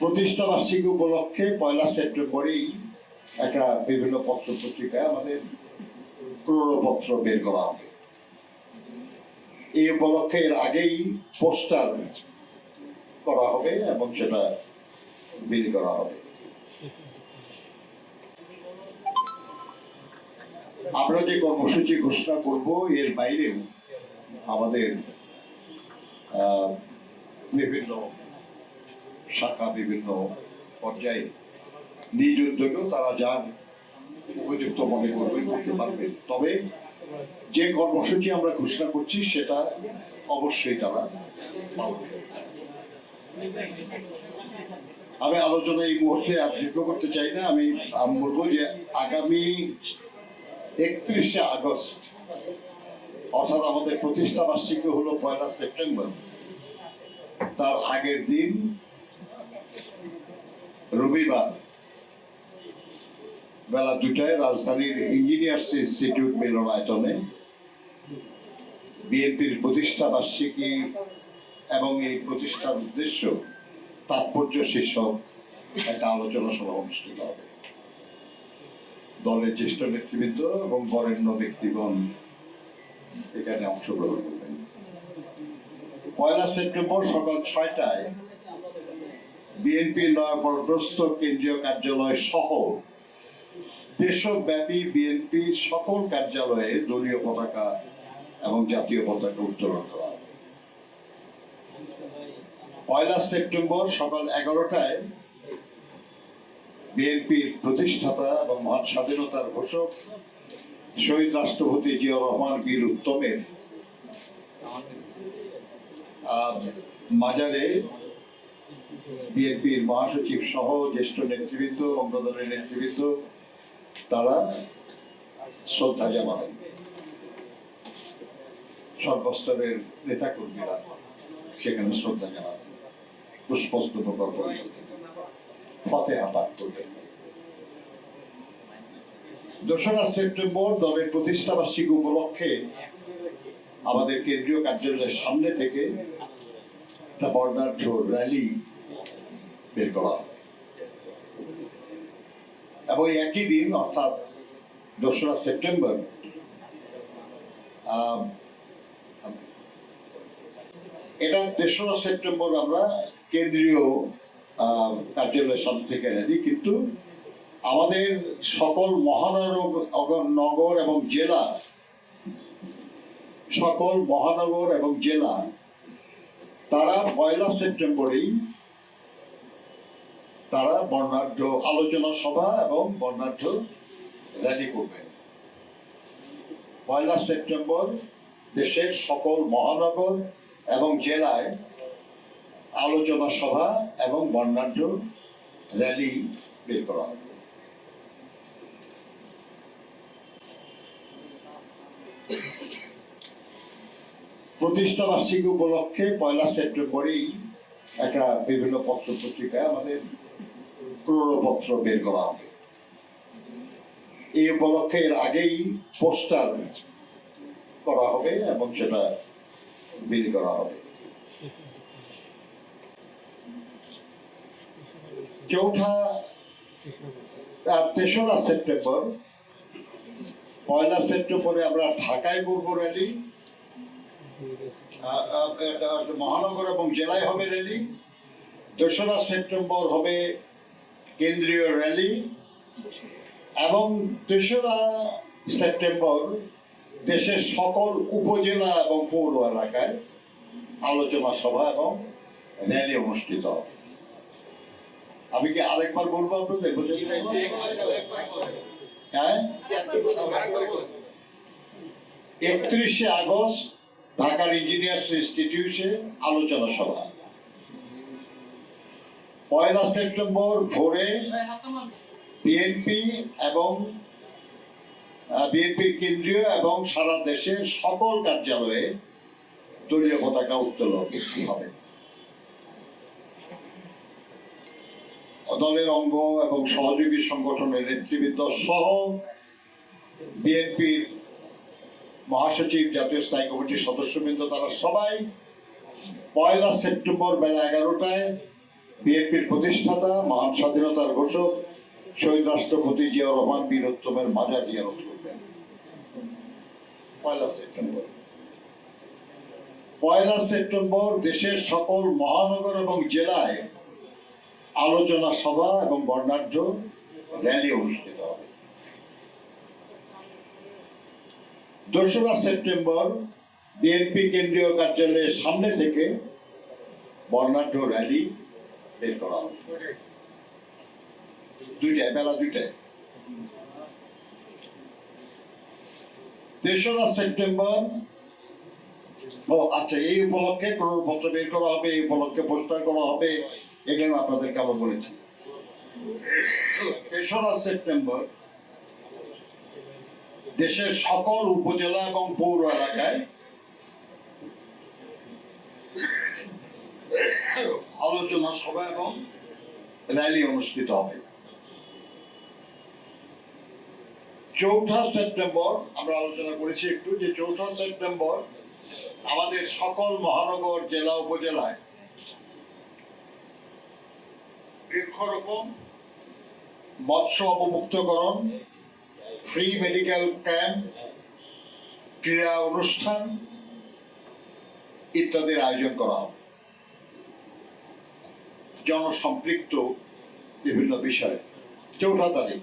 প্রতিষ্ঠা বার্ষিকী উপলক্ষে পয়লা সেপ্টেম্বরেই একটা বিভিন্ন পত্র পত্রিকায় আমাদের প্রণপত্র বের করা হবে। এই উপলক্ষে এর আগেই পোস্টার করা হবে এবং সেটা বের করা হবে। আমরা যে কর্মসূচি ঘোষণা করব, এর বাইরেও আমাদের বিভিন্ন শাখা বিভিন্ন পর্যায়ে নিজ উদ্যোগেও তারা যান উপযুক্ত মনে করবেন করতে পারবেন তবে যে কর্মসূচি আমরা ঘোষণা করছি, সেটা অবশ্যই তারা আমি আলোচনা এই মুহূর্তে আর দীর্ঘ করতে চাই না। আমি বলব যে আগামী একত্রিশে আগস্ট, অর্থাৎ আমাদের প্রতিষ্ঠা বার্ষিকী হলো পয়লা সেপ্টেম্বর, তার আগের দিন রবিবার বেলা দুটায় রাজধানীর ইঞ্জিনিয়ার্স ইনস্টিটিউট মিলনায়তনে বিএনপির প্রতিষ্ঠা বার্ষিকী এবং এই প্রতিষ্ঠার উদ্দেশ্য তাৎপর্য শীর্ষক একটা আলোচনা সভা অনুষ্ঠিত হবে। দলের জ্যেষ্ঠ নেতৃবৃন্দ এবং বরেণ্য ব্যক্তিগণ এখানে অংশগ্রহণ করবেন। পয়লা সেপ্টেম্বর সকাল ছয়টায় বিএনপির নয়াপরগ্রস্ত কেন্দ্রীয় কার্যালয় সহ দেশব্যাপী বিএনপির সকল কার্যালয়ে দলীয় পতাকা এবং জাতীয় পতাকা উত্তোলন করা পয়লা সেপ্টেম্বর সকাল এগারোটায় বিএনপির প্রতিষ্ঠাতা এবং মহান স্বাধীনতার ঘোষক শহীদ রাষ্ট্রপতি জিয়াউর রহমান বীর উত্তমের মাজারে বিএনপির মহাসচিব সহ জ্যেষ্ঠ নেতৃবৃন্দ, অঙ্গদলের নেতৃবৃন্দ, তারা শ্রদ্ধা জানাবেন সর্বস্তরের নেতাকর্মীরা সেখানে শ্রদ্ধা জানাবেন পুষ্পস্তবক করবেন ফতেহা পাঠ করবেন। দোসরা সেপ্টেম্বর দলের প্রতিষ্ঠা বার্ষিকী উপলক্ষে আমাদের কেন্দ্রীয় কার্যালয়ের সামনে থেকে একটা বর্ণাঢ্য র্যালি বের করা হবে। এবং একই দিন, অর্থাৎ দোসরা সেপ্টেম্বর এটা তেসরা সেপ্টেম্বর আমরা কেন্দ্রীয় কার্যালয়ের সামনে থেকে র্যালি কিন্তু আমাদের সকল মহানগর, নগর এবং জেলা, সকল মহানগর এবং জেলা, তারা পয়লা সেপ্টেম্বরেই তারা বর্ণাঢ্য আলোচনা সভা এবং বর্ণাঢ্য র্যালি করবেন পয়লা সেপ্টেম্বর দেশের সকল মহানগর এবং জেলায় আলোচনা সভা এবং বর্ণাঢ্য র্যালি বের করা হবে। প্রতিষ্ঠা বার্ষিকী উপলক্ষে পয়লা সেপ্টেম্বরেই একটা বিভিন্ন পত্র পত্রিকায় আমাদের প্রণপত্র বের করা হবে। এই উপলক্ষে এর আগেই পোস্টার করা হবে এবং সেটা বের করা হবে। চৌঠা আহ, তেসরা সেপ্টেম্বর পয়লা সেপ্টেম্বরে আমরা ঢাকায় করব র্যালি মহানগর এবং জেলায় হবে র্যালি দোসরা সেপ্টেম্বর হবে কেন্দ্রীয় র্যালি এবং তেসরা সেপ্টেম্বর দেশের সকল উপজেলা এবং পৌর এলাকায় আলোচনা সভা এবং র্যালি অনুষ্ঠিত আমি কি আরেকবার বলব আপনাদের? হ্যাঁ? একত্রিশে আগস্ট ঢাকার ইঞ্জিনিয়ার্স ইনস্টিটিউশনে আলোচনা সভা। পয়লা সেপ্টেম্বর ভোরে বিএনপি এবং বিএনপির কেন্দ্রীয় এবং সারা দেশের সকল কার্যালয়ে দলীয় পতাকা উত্তোলন হবে। দলের অঙ্গ এবং সহযোগী সংগঠনের নেতৃবৃন্দ সহ বিএনপির মহাসচিব, জাতীয় স্থায়ী কমিটির সদস্যবৃন্দ, তারা সবাই পয়লা সেপ্টেম্বর বেলা এগারোটায় বিএনপির প্রতিষ্ঠাতা, মহান স্বাধীনতার ঘোষক, শহীদ রাষ্ট্রপতি জিয়া রহমান, বীর উত্তমের মাজার জিয়ারত পয়লা সেপ্টেম্বর। পয়লা সেপ্টেম্বর দেশের সকল মহানগর এবং জেলায় আলোচনা সভা এবং বর্ণাঢ্য র্যালি অনুষ্ঠিত হবে। দোসরা সেপ্টেম্বর বিএনপি কেন্দ্রীয় কার্যালয়ের সামনে থেকে বর্ণাঢ্য র্যালি বের করা হবে। দুইটায়, বেলা দুইটায়। তেসরা সেপ্টেম্বর, ও আচ্ছা এই উপলক্ষে পত্র বের করা হবে, এই উপলক্ষে পোস্টার করা হবে এগুলো আপনাদেরকে আবার বলেছি। তেসরা সেপ্টেম্বর, দেশের সকল উপজেলা এবং পৌর এলাকায় আলোচনা সভা এবং র্যালি অনুষ্ঠিত হবে। চৌঠা সেপ্টেম্বর, আমরা আলোচনা করেছি একটু যে চৌঠা সেপ্টেম্বর আমাদের সকল মহানগর জেলা উপজেলায় বৃক্ষরোপণ, মৎস্য অবমুক্তকরণ ফ্রি মেডিকেল ক্যাম্প ক্রীড়া অনুষ্ঠান ইত্যাদির আয়োজন করা হবে। জনসম্পৃক্ত বিভিন্ন বিষয়ে। চৌঠা তারিখ।